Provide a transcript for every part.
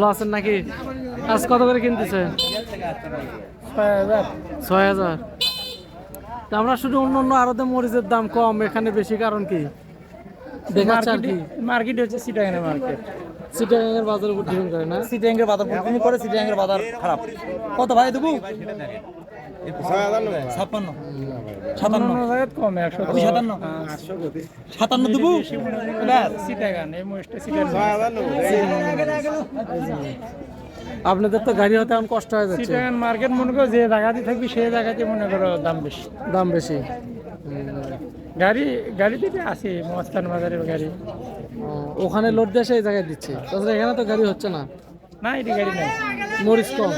ভালো আছেন নাকি? আজ কত করে কিনতেছে? ছয় হাজার। আমরা শুধু অন্য অন্য আরতে মরিচের দাম কম এখানে বেশি কারণ কি? দেখাচ্ছে আর কি? মার্কেট হচ্ছে সিটাগানের মার্কেট। চিটাগাং এর বাজার উপর ডিপেন্ড করে না? সিটাগাঙ্গের বাজার করে সিটাগাঙ্গের বাজার খারাপ। কত ভাই দেবো? ছাপ্পান্ন। সাতান্ন কমে একশো সাতান্ন। সাতান্ন দেবো? সিটাগান এই আপনাদের তো গাড়ি হতে এখন কষ্ট হয়ে যাচ্ছে। মার্কেট মনে করো যে জায়গাতে থাকবি সেই জায়গাতে মনে করো দাম বেশি। দাম বেশি। গাড়ি গাড়ি দিতে আসে মস্তান বাজারের গাড়ি। ওখানে লোড দিয়ে সেই জায়গায় দিচ্ছে। তাছাড়া এখানে তো গাড়ি হচ্ছে না। না এটি গাড়ি নাই। মরিচ কম।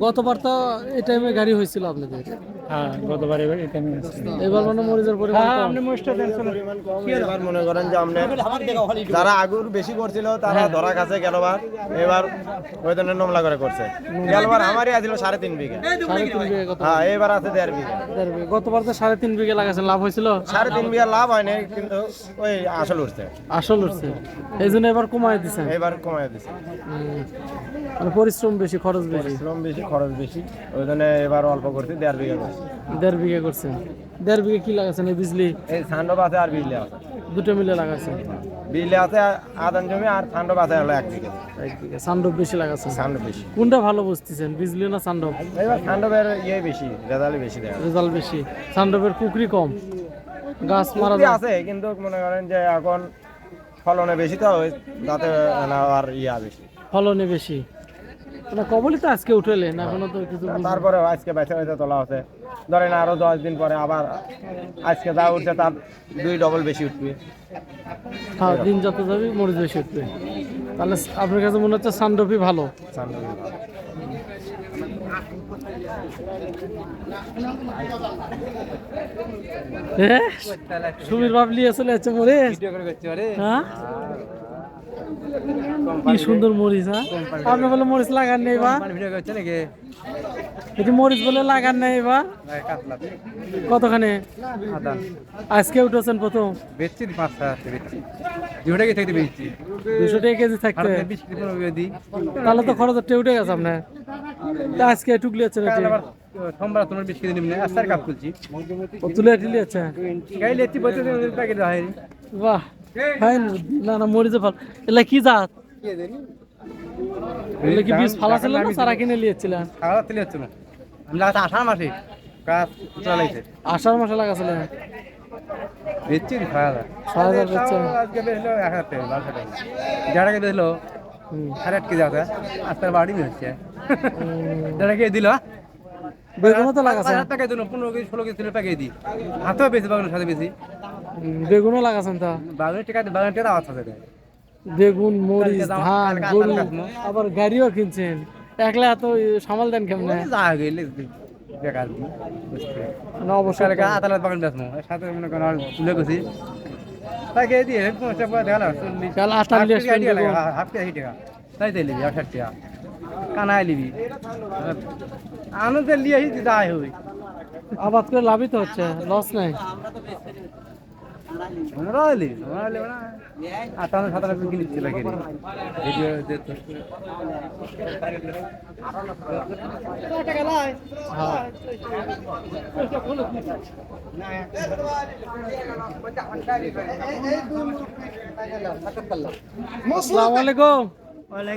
গতবার তো এই টাইমে গাড়ি হয়েছিল আপনাদের। হ্যাঁ গতবার এবার এটা নিয়ে এবার মানে মরিচের পরিমাণ হ্যাঁ আপনি মহিষটা দেন চলো। এবার মনে করেন যে যারা আগুর বেশি করছিল তারা ধরা কাছে গেলবার। এবার ওই ধরনের নমলা করে করছে। গেলবার আমারই আছিল সাড়ে তিন বিঘে। হ্যাঁ এবার আছে দেড় বিঘে। গতবার তো সাড়ে তিন বিঘে লাগাছেন লাভ হয়েছিল? সাড়ে তিন বিঘা লাভ হয়নি কিন্তু ওই আসল উঠছে। আসল উঠছে। এই জন্য এবার কমায় দিচ্ছেন এবার কমাই দিছে। মানে পরিশ্রম বেশি খরচ বেশি। শ্রম বেশি খরচ বেশি। ওই জন্য এবার অল্প করছি দেড় বিঘা করছি। দেড় বিঘে করছেন। দেড় বিঘে কি লাগাছেন এই বিজলি? এই সান্ডব আছে আর বিজলি আছে। দুটো মিলে লাগাছেন। বিজলি আছে আদান জমি আর সান্ডব আছে হলো এক বিঘে। এক বিঘে। সান্ডব বেশি সান্ডব বেশি। কোনটা ভালো বুঝতেছেন বিজলি না সান্ডব? এবার সান্ডবের ইয়ে বেশি রেজাল্ট বেশি দেয় রেজাল্ট বেশি। সান্ডবের পুকুরি কম। গাছ মারা আছে কিন্তু মনে করেন যে এখন ফলনে বেশি তো না আর ইয়া বেশি। ফলনে বেশি। মানে কবলই তো আজকে উঠেলেন এখনও তো কিছু তারপরে আজকে বেছে বেছে তোলা হচ্ছে। ধরেন আরও দশ দিন পরে আবার আজকে যা উঠছে তার দুই ডবল বেশি উঠবে। হ্যাঁ দিন যত যাবে মরিচ বেশি উঠবে। তাহলে আপনার কাছে মনে হচ্ছে সান্ডপই ভালো? সান্ডবের ভালো। হ্যাঁ সুবীর বাবলি আসলে আছে মরিচ হ্যাঁ? কি সুন্দর মরিচ হ্যাঁ? আপনি বলে মরিচ লাগান নেই বা? এটি মরিচ বলে লাগান নেই বা? কতখানে? আজকে উঠেছেন প্রথম? বেচছি পাঁচ বেচছি থাকতে বেচছি দুশো টাকা থাকতে বিশ কেজি দিই তাহলে তো খরচ উঠে গেছে আপনার। আজকে টুকলি খুলছি তুলে টিলি বলতে বাহ। হ্যাঁ না না মরিচে ভালো এলা কি জাত? এগুলো কি বীজ ফালা ছিল না? সারা কিনে নিয়েছিলেন খাওয়া তুলে হচ্ছে না আমি লাগাতে আষাঢ় মাসে গাছ চালাইছে। আষাঢ় মাসে লাগাছিলেন? বেচছি ছয় হাজার ছয় হাজার বেচছেন? আজকে বেচলো এক হাজার টাকা বারোশো টাকা। যারাকে বেচলো সাড়ে আট কেজি আছে বাড়ি যারাকে দিল। বেগুনও তো টাকা দিল পনেরো কেজি ষোলো কেজি টাকা দিই হাতেও বেশি বাগানের সাথে বেশি। বেগুনও লাগাছেন তা? বাগানের টাকা বাগানের টাকা আওয়াজ আছে বেগুন মরিচ ধান গরু আবার গাড়িও কিনছেন। একলা এত সামাল দেন কেমনে? যা গেলে বেকার না অবশ্যই আদালত বাগান বেসমো সাথে মনে করেন আর তুলে গেছি তাকে দিয়ে পঞ্চাশ টাকা দেখাল চল্লিশ। কাল বেগুন। হাফ কেজি টাকা তাই তাই লিবি ষাট টাকা। কানায় লিবি আনন্দ লিয়ে যাই হই আবাদ করে লাভই তো হচ্ছে লস নাই। আটান্ন সাতান্ন ছিল ভিডিও হ্যাঁ আলাইকুম।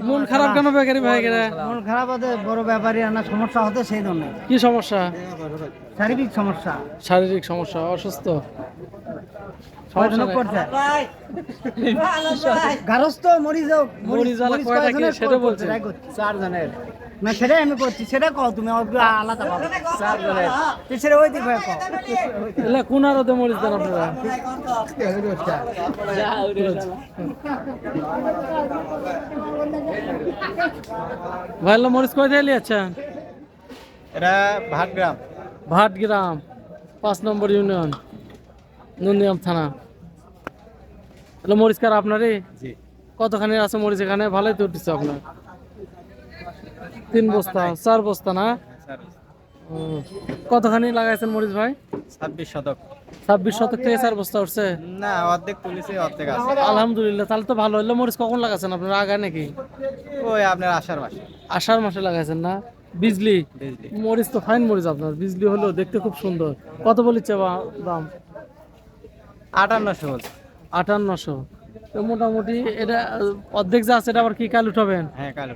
মন খারাপ কেন বেকারি ভাই গেলে মন খারাপ হতে বড় ব্যাপারী আনা সমস্যা হতে সেই জন্য। কি সমস্যা? শারীরিক সমস্যা। শারীরিক সমস্যা অসুস্থ? গারস্থ মরিচওয়ালা কয়টা কি সেটা বলছে। চার জনের না সেটাই আমি করছি সেটা কও তুমি অল্প আলাদা পাবো চার জনের সেটা ওই দিকে কও। এলে কোন আরতে মরিচ দেন আপনারা? ভাইলা মরিচ কয় দিয়ে লিয়েছেন এটা ভাটগ্রাম। ভাটগ্রাম পাঁচ নম্বর ইউনিয়ন নন্দিয়াম থানা। এলে মরিচ কার আপনারই? কতখানি আছে মরিচ এখানে? ভালোই তো উঠছে আপনার। তিন বস্তা চার বস্তা না? কতখানি লাগাইছেন মরিচ ভাই? ছাব্বিশ শতক। ছাব্বিশ শতক থেকে চার বস্তা উঠছে? না অর্ধেক তুলেছি অর্ধেক আছে। আলহামদুলিল্লাহ তাহলে তো ভালো হলো মরিচ কখন লাগাচ্ছেন আপনার? আগায় নাকি? ওই আপনার আষাঢ় মাসে। আষাঢ় মাসে লাগাইছেন না? বিজলি? মরিচ তো ফাইন মরিচ আপনার। বিজলি হলেও দেখতে খুব সুন্দর। কত বলিচ্ছে দাম? আটান্নশো বলছে আটান্নশো। তো মোটামুটি এটা অর্ধেক যা আছে এটা আবার কি কাল উঠাবেন? হ্যাঁ কাল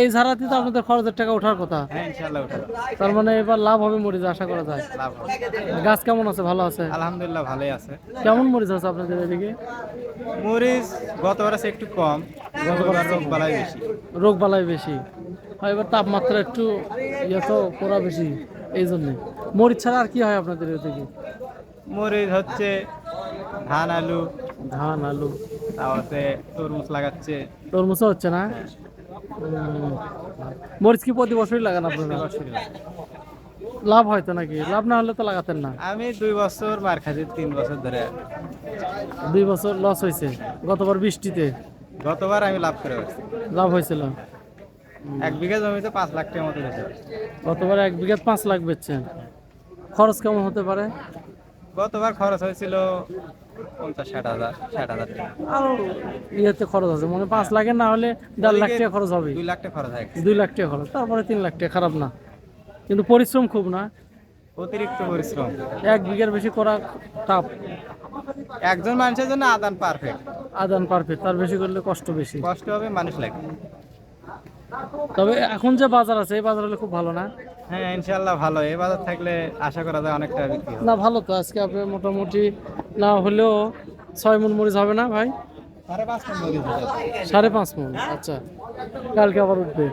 এই ঝাড়াতে তো আপনাদের খরচের টাকা ওঠার কথা। হ্যাঁ তার মানে এবার লাভ হবে মরিচ আশা করা যায়। লাভ। গাছ কেমন আছে? ভালো আছে? আলহামদুলিল্লাহ ভালোই আছে। কেমন মরিচ আছে আপনাদের এদিকে? মরিচ গতবার আছে একটু কম গতবার রোগ বালাই বেশি। রোগ বালাই বেশি। হয় এবার তাপমাত্রা একটু ইয়ে তো করা বেশি এই জন্যে। মরিচ ছাড়া আর কি হয় আপনাদের এদিকে? মরিচ হচ্ছে ধান আলু ধান আলু তারপরে তরমুজ লাগাচ্ছে। তরমুজও হচ্ছে না? উম, মরিচ কি প্রতি বছরই লাগান আপনারা? লাভ হয়তো নাকি? লাভ না হলে তো লাগাতেন না। আমি দুই বছর মার খাচ্ছি তিন বছর ধরে। দুই বছর লস হয়েছে গতবার বৃষ্টিতে? গতবার আমি লাভ করে লাভ হয়েছিল এক বিঘা জমিতে পাঁচ লাখ টাকার মতো গতবার এক বিঘা পাঁচ লাখ বেচছেন। খরচ কেমন হতে পারে? গতবার খরচ হয়েছিল পঞ্চাশ ষাট হাজার ষাট হাজার টাকা। আরও ইয়েতে খরচ আছে মানে পাঁচ লাখের না হলে দেড় লাখ টাকা খরচ হবে। দুই লাখ টাকা খরচ হয়ে দুই লাখ টাকা খরচ তারপরে তিন লাখ টাকা খারাপ না। কিন্তু পরিশ্রম খুব না? অতিরিক্ত পরিশ্রম। এক বিঘার বেশি করা টাফ একজন মানুষের জন্য আদান পারফেক্ট আদান পারফেক্ট তার বেশি করলে কষ্ট বেশি। কষ্ট হবে মানুষ লাগে। তবে এখন যে বাজার আছে এই বাজার হলে খুব ভালো না? হ্যাঁ ইনশাল্লাহ ভালো। এই বাজার থাকলে আশা করা যায় অনেকটা বিক্রি হবে। না ভালো তো। আজকে আপনার মোটামুটি না হলেও ছয় মন মরিচ হবে না ভাই? সাড়ে পাঁচ নম্বর সাড়ে পাঁচ মন আচ্ছা। কালকে আবার উঠবে।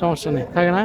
সমস্যা নেই থাকে না?